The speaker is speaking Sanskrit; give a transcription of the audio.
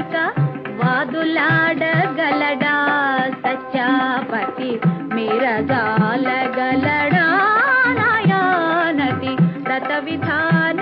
वादुलाड వాదులాడగలడా సచ్చాపతి पति मेरा काल गलडायानति रत विधान